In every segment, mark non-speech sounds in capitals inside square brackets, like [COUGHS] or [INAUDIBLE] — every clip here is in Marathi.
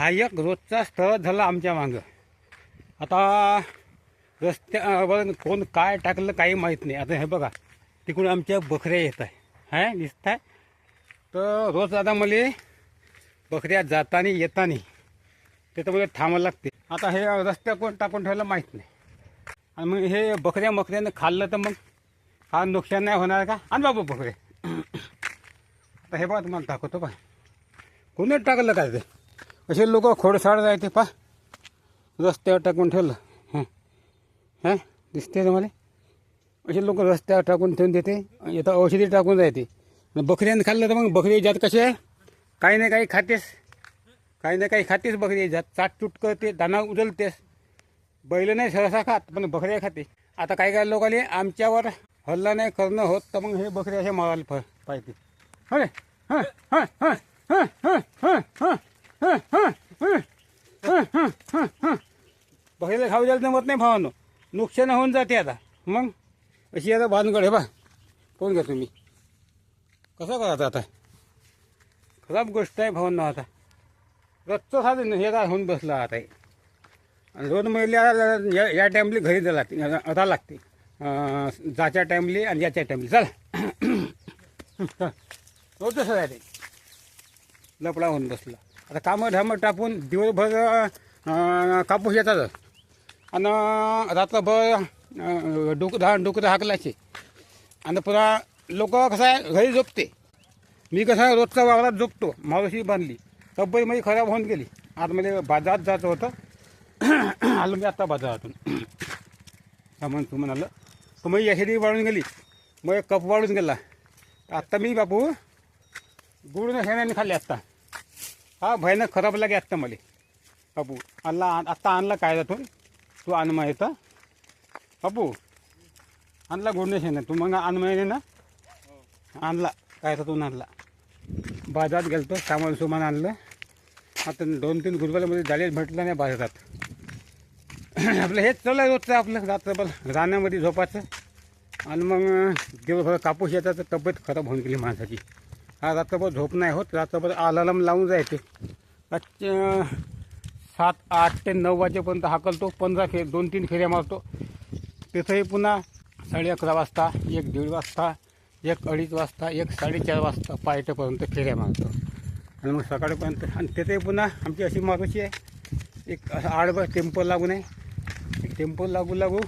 हा एक रोजचा स्थळ झाला आमच्या मागं. आता रस्त्यावर कोण काय टाकलं काही माहीत नाही. आता हे बघा तिकडून आमच्या बकऱ्या येत आहे. हाय दिसत आहे. तर रोज आता मला बकऱ्या जाताना येताना तिथं मला थांबायला लागते. आता हे रस्त्या कोण टाकून ठेवलं माहीत नाही. आणि मग हे बकऱ्या मकऱ्यानं खाल्लं तर मग हा नुकसान नाही होणार का? आणि बाबा बकरे. [COUGHS] आता हे बघा तुम्हाला दाखवतो पा कोणी टाकलं काय ते? असे लोक खोडसाड जायचे पा रस्त्यावर टाकून ठेवलं. हां. हां? दिसते तुम्हाला? असे लोक रस्त्यावर टाकून ठेवून देते येतं औषधी टाकून जायते बकऱ्यानं खाल्लं तर मग बकरी जात कसे काही नाही काही खातेस. काही नाही काही खातेस बकरी जात. चाटचूट करते दाना उचलतेस बैल नाही सहसा खात पण बकऱ्या खाते. आता काही काही लोकांनी आमच्यावर हल्ला नाही करणं होत तर मग हे बकरी असे मारायला पाहिजे हो रे. हां हां हां हां हां हां हां. हं, बकरीला खाऊ द्यायला जमत नाही भावानो. नुकसान होऊन जाते आता. मग अशी आता बांधगड आहे बा. कोण घ्या तुम्ही? कसं करायचं आता? खराब गोष्ट आहे भावांना आता. रोजचं साधन हे काय होऊन बसला आता. हे. आणि दोन महिला या या टाईमली घरी जा लागते. आता लागते. जाच्या टाईमली आणि याच्या टाईमली चला. [COUGHS] रोज तसं आहे ते. लपडा होऊन बसला. आता कामं धामं टाकून दिवसभर कापूस येतात. आणि रात्रभर डोकं धा डोकं हाकलायचे. आणि पुन्हा लोक कसं आहे घरी झोपते. मी कसं आहे रोजचा वावरात झोपतो. मावशी बांधली तब्बल माझी म्हणजे खराब होऊन गेली. आतमध्ये म्हणजे बाजारात जायचं होतं. [CLEARS THROAT] आलो मी आत्ता बाजारातून. [CLEARS THROAT] सामान तू म्हणालं तर मग यासाठी वाळून गेली. मग एक कप वाढून गेला. आत्ता मी बापू गुळ शेणाने खाल्ले आत्ता हा भयानक खराब लागे आत्ता मला. बापू आणला आत्ता आणला काय जातो तू? आण माहीत बापू आणला गुळ ना तू मग आण माहिती ना. आणला काय तर आणला. बाजारात गेलतो सामान सुमान आणलं. आता दोन तीन गुरुवारमध्ये झाले भेटलं नाही बाजारात. [CLEARS THROAT] आपलं हेच चालू आहे रोजचं आपलं रात्रभर रानामध्ये झोपायचं. आणि मग दिवसभर कापूस येतात तर तब्येत खराब होऊन गेली माणसाची. हा रात्रभर झोप नाही होत. रात्रभर अलार्म लावून जायचे. सात आठ ते नऊ वाजेपर्यंत हाकलतो. पंधरा फे दोन तीन फेऱ्या मारतो. तिथंही पुन्हा साडे अकरा वाजता एक दीड वाजता एक अडीच वाजता एक साडेचार वाजता पायटेपर्यंत फेऱ्या मारतो. आणि मग सकाळपर्यंत आणि तिथे पुन्हा आमची अशी मारुशी आहे. एक असं आडभर टेम्पो लागून आहे एक टेम्पो लागू लागू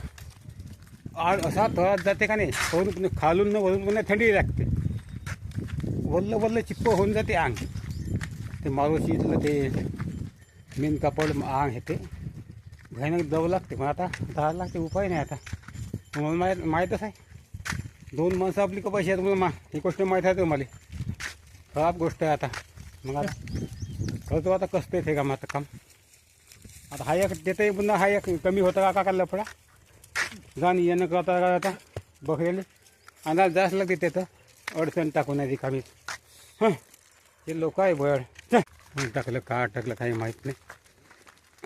आड असा थोडा जाते का नाही? वरून खालून न वरून पुन्हा थंडी लागते. वल्ल वल्ल चिप्प होऊन जाते अंग ते मारुशीतलं ते मेन कापड आंग हे ते. भयानक जावं लागते मग आता दहा लागते उपाय नाही आता. तुम्हाला माहीत माहीतच आहे. दोन माणसं आपली कपाशी आहेत म्हणून मा ही गोष्ट माहीत आहे तुम्हाला. खराब गोष्ट आहे आता. मग आता करतो आता कसं येते का आता काम. आता हा एक देते पुन्हा हा एक कमी होता का काका लफडा? जाण येणं करता आता बकरेले अंदाज जास्त लागते तिथं अडचण टाकून आहे कामी हां. हे लोक आहे बळ. टाकलं का टाकलं काही माहीत नाही.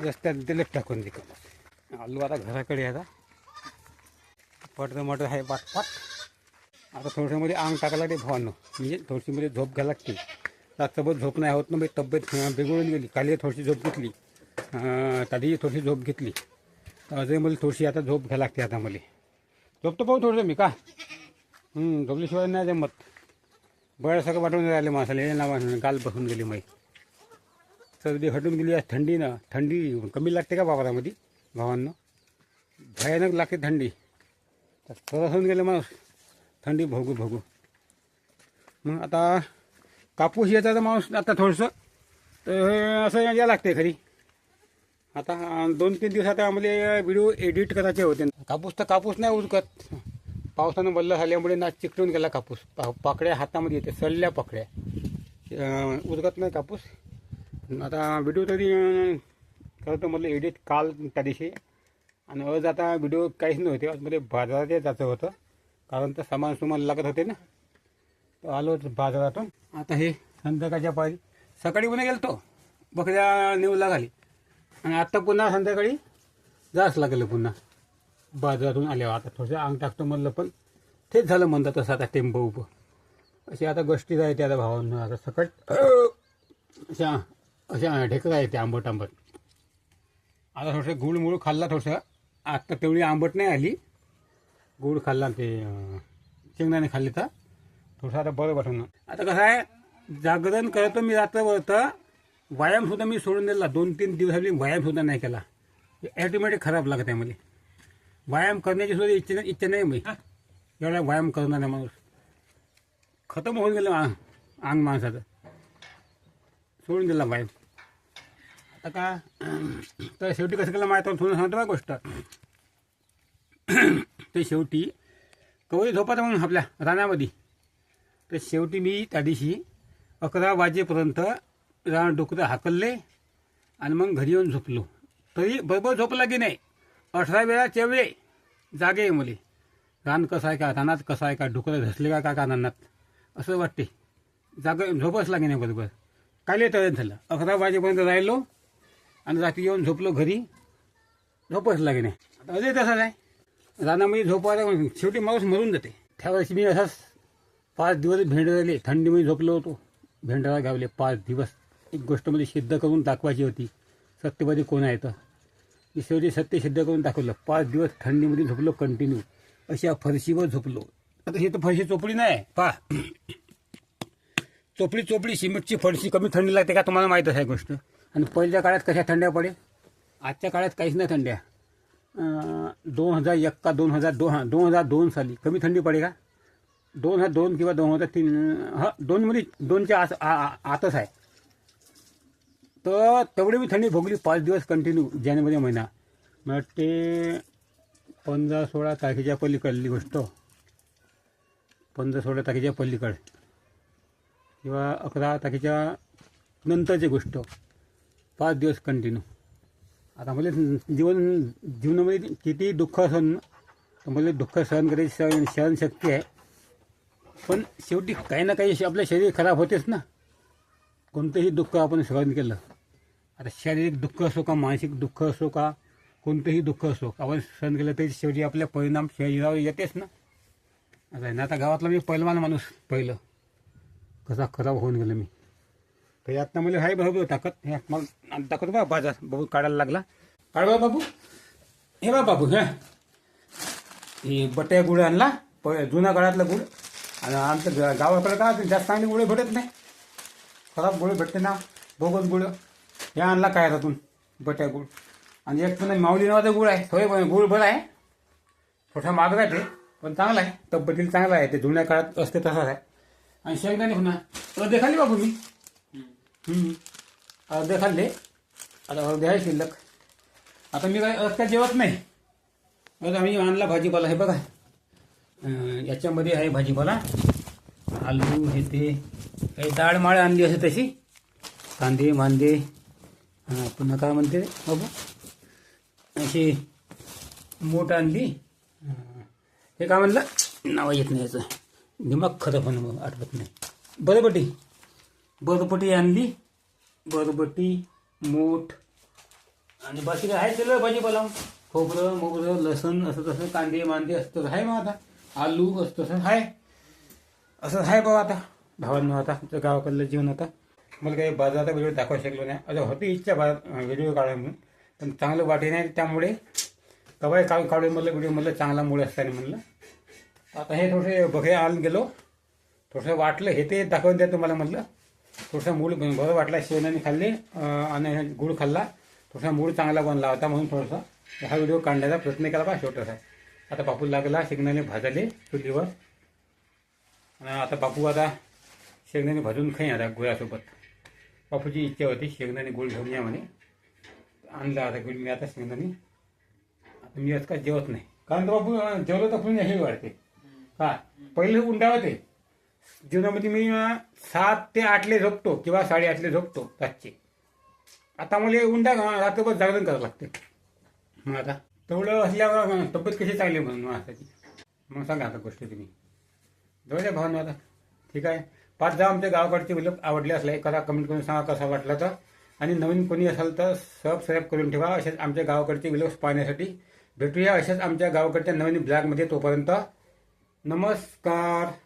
रस्त्यात दिलं टाकून रिकाम आलू आता घराकडे आता. पटतं मटर आहे पाटपाट आता थोडंसं मध्ये अंग टाकायला ते भावानं. म्हणजे थोडीशी मध्ये झोप घ्यायला लागते. रात्रभर झोप नाही होत ना म्हणजे तब्येत बिघडून गेली. काली थोडीशी झोप घेतली. अं, थोडीशी झोप घेतली. अजून मला थोडीशी आता झोप घ्यायला लागते आता मला. झोपतो पाहू थोडंसं मी का? झोपल्याशिवाय नाही जमत. बळ सगळं वाटून राहिले माणसाला ना माणसाने गाल बसून गेली माई. सर्दी हटून गेली आज थंडी ना. थंडी कमी लागते का वावरामध्ये भावांना? भयानक लागते थंडी. तर सरस होऊन गेले माणूस. थंडी भोगू भोगू. मग आता कापूस याचा तर माणूस आता थोडंसं तर असं या लागते खरी. आता दोन तीन दिवसात आम्हाला व्हिडिओ एडिट करायचे होते. कापूस तर कापूस नाही उरकत. पावसानं बल्ल झाल्यामुळे ना चिकटून गेला कापूस. पा पाकड्या हातामध्ये येते सडल्या पाकड्या उदगत नाही कापूस. आता व्हिडिओ तरी करतो म्हटलं एडिट काल त्या दिवशी. आणि आज आता व्हिडिओ काहीच नव्हते. आजमध्ये बाजारात जायचं होतं. कारण तर सामान सुमान लागत होते ना. तर आलो बाजारातून. आता हे संध्याकाळच्या पारी सकाळी पुन्हा गेलो तो बकऱ्या नेऊ लागली. आणि आता पुन्हा संध्याकाळी जायच लागलं पुन्हा. बाजारातून आल्यावर. आता थोडंसं अंग टाकतो म्हणलं पण तेच झालं म्हणतात तसं आता टेम्पो उभं. अशी आता गोष्टी जायते आता भावांना. आता सकट अशा अशा ढेकळा आहे ते आंबट आंबट. आता थोडंसं गुळ मुळ खाल्ला थोडंसं. आत्ता तेवढी आंबट नाही आली. गुळ खाल्ला ते शेंगदाणे खाल्ले तर थोडंसं आता बरं वाटून आता कसं आहे जागरण करतो मी रात्रभर तर व्यायामसुद्धा मी सोडून दिला. दोन तीन दिवसांनी व्यायामसुद्धा नाही केला. ॲटोमॅटिक खराब लागत आहे मला व्यायाम करण्याची सुद्धा इच्छा इच्छा नाही मी. एवढा व्यायाम करणार नाही माणूस. खतम होऊन गेलं अंग अंग माणसाचं. सोडून दिला व्यायाम. आता का [CLEARS THROAT] तर शेवटी कसं केलं माहिती थोडं सांगतो बा गोष्ट. [CLEARS THROAT] ते शेवटी कवळी झोपायचं म्हणून आपल्या रानामध्ये. तर शेवटी मी त्या दिवशी अकरा वाजेपर्यंत रान डुकरं हाकलले आणि मग घरी येऊन झोपलो. तरी बरोबर झोपला की नाही? अठरा वेळा चेवले जागे मुले. रान कसं आहे का रानात कसं आहे का डुकरं धसले का का रानात? असं वाटते. जाग झोपच लागे नाही बरोबर. कायले तयार झालं अकरा वाजेपर्यंत राहिलो आणि रात्री येऊन झोपलो घरी. झोपच लागे नाही. अरे अजय तसाच आहे. रानामध्ये झोपायला शेवटी माणूस मरून जाते. त्यावेळेस मी असाच पाच दिवस भेंडराले. थंडीमध्ये झोपलो होतो. भेंडरा गावले पाच दिवस. एक गोष्ट म्हणजे सिद्ध करून दाखवायची होती. सत्यवादी कोण आहे तर? मी शेवटी सत्य सिद्ध करून दाखवलं. पाच दिवस थंडीमध्ये झोपलो कंटिन्यू अशा फरशीवर झोपलो. आता ही तर फरशी चोपडी नाही. पा चोपडी चोपडी सिमेंटची फरशी कमी थंडी लागते का तुम्हाला माहीतच आहे गोष्ट. आणि पहिल्या काळात कशा थंड्या पडे आजच्या काळात काहीच नाही थंड्या. दोन हजार एक का दोन हजार दोन दोन हजार दोन साली कमी थंडी पडे का? दोन हजार दोन किंवा दोन हजार तीन हा दोनमध्ये दोनच्या आस आ- आतच आहे. तर तेवढी मी थंडी भोगली पाच दिवस कंटिन्यू जानेवारी महिना. मला पंधरा सोळा तारखेच्या पलीकडली गोष्ट. पंधरा सोळा तारखेच्या पलीकड. किंवा अकरा तारखेच्या नंतरची गोष्ट. पाच दिवस कंटिन्यू आता मला जीवन जीवनामध्ये किती दुःख सहन तर मला दुःख सहन करायची सहन सहनशक्ती आहे. पण शेवटी काही ना काही आपलं शरीर खराब होतेच ना. कोणतंही दुःख आपण सहन केलं. आता शारीरिक दुःख असो का मानसिक दुःख असो का कोणतंही दुःख असो आपण सहन केलं तरी शेवटी आपल्या परिणाम शरीरावर येतेच ना. आता ना आता गावातला मी पहिलवान माणूस पहिलं. कसा खराब होऊन गेलो मी. तर यातनं मला हाय बरोबर ताकद. हे मग दाखवतो बा बाजार बाबू काढायला लागला. काढ बा बाबू. हे बा बाबू हे. हे बट्या गुळ आणला प जुन्या काळातला गुळ. आणि आमच्या गावाकडे का जास्त चांगले गुळे भेटत नाही. खराब गुळ भेटते ना बोगस गुळं. हे आणला काय त्यातून बट्या गुळ. आणि एक पण माऊली नावाचा गुळ आहे. थोडे पण गुळ बरं आहे. थोडा महाग आहे ते पण चांगला आहे. तब्येतीला चांगला आहे ते. जुन्या काळात असते तसाच आहे. आणि शेंगदाणे पुन्हा अर्धे खाल्ली बाबू मी. अर्धे खाल्ले आता अर्धे आहे शिल्लक. आता मी काय रस्त्यात जेवत नाही. आता आम्ही आणला भाजीपाला. हे बघा. याच्यामध्ये आहे भाजीपाला. आलू हे ते. काही डाळ माळ आणली असे तशी. कांदे मांदे. हां पुन्हा काय म्हणते? रे बाबू? अशी मोठ आणली. हे. काय म्हणलं? नाव येत नाही याचं. दिमाग खरं पण आठवत नाही. बरबटी. बरबटी आणली. बरबटी मोठ. आणि बाकी काय? आहे त्याला भाजीपाला खोबरं मोबरं लसण असं तसं कांदे मांदे असं तसं आहे मग आता. आलू असं तसं आहे. असं आहे बाबा आता. भावांनो आता आमच्या गावाकडलं जीवन आता. मला काही बाजाराचा व्हिडिओ दाखवू शकलो नाही. आता होती इच्छा बाजार व्हिडिओ काढा म्हणून पण चांगलं वाटे नाही त्यामुळे कवाय काढून काढून म्हणलं व्हिडिओ म्हणलं चांगला मूळ असताना म्हणलं. आता हे थोडंसं बघे आणून गेलो. थोडंसं वाटलं हे ते दाखवून द्या तुम्हाला म्हटलं थोडंसं मूळ बरं वाटला शेणाने खाल्ले आणि गुळ खाल्ला. थोडासा मूळ चांगला बनला होता म्हणून थोडासा हा व्हिडिओ काढण्याचा प्रयत्न केला बा छोटासा आता बापू लागला शेंगदाणे भाजले चुलीवर. आणि आता बापू आता शेगण्याने भाजून खाई आता गुळासोबत. बापूची इच्छा होती शेंगदाणे गुळ घेऊन या म्हणे. आणला आता गुळ मी आता शेंगदाणे. आता मी आज काय जेवत नाही. कारण तर बापू जेवलं तर पुन्हा हे वाढते. का पहिले उंडा होते. जीवनामध्ये मी सात ते आठले झोपतो किंवा साडेआठले झोपतो रातचे. आता मला उंडा रात्रभर जागरण करावं लागते. मग आता तेवढं असल्यावर तब्येत कशी चांगली म्हणून माणसाची. मग सांगा आता गोष्ट तुम्ही. जाऊ द्या भावना आता. ठीक आहे? पाच दहा आमच्या गावाकडचे व्हिडिओ आवडले असले एखादा कमेंट करून सांगा कसा वाटला तर. आणि नवीन कोणी असाल तर सबस्क्राईब करून ठेवा असेच आमच्या गावाकडचे व्हिडिओज पाहण्यासाठी. भेटूया असेच आमच्या गावाकडच्या नवीन ब्लॉगमध्ये तोपर्यंत. नमस्कार.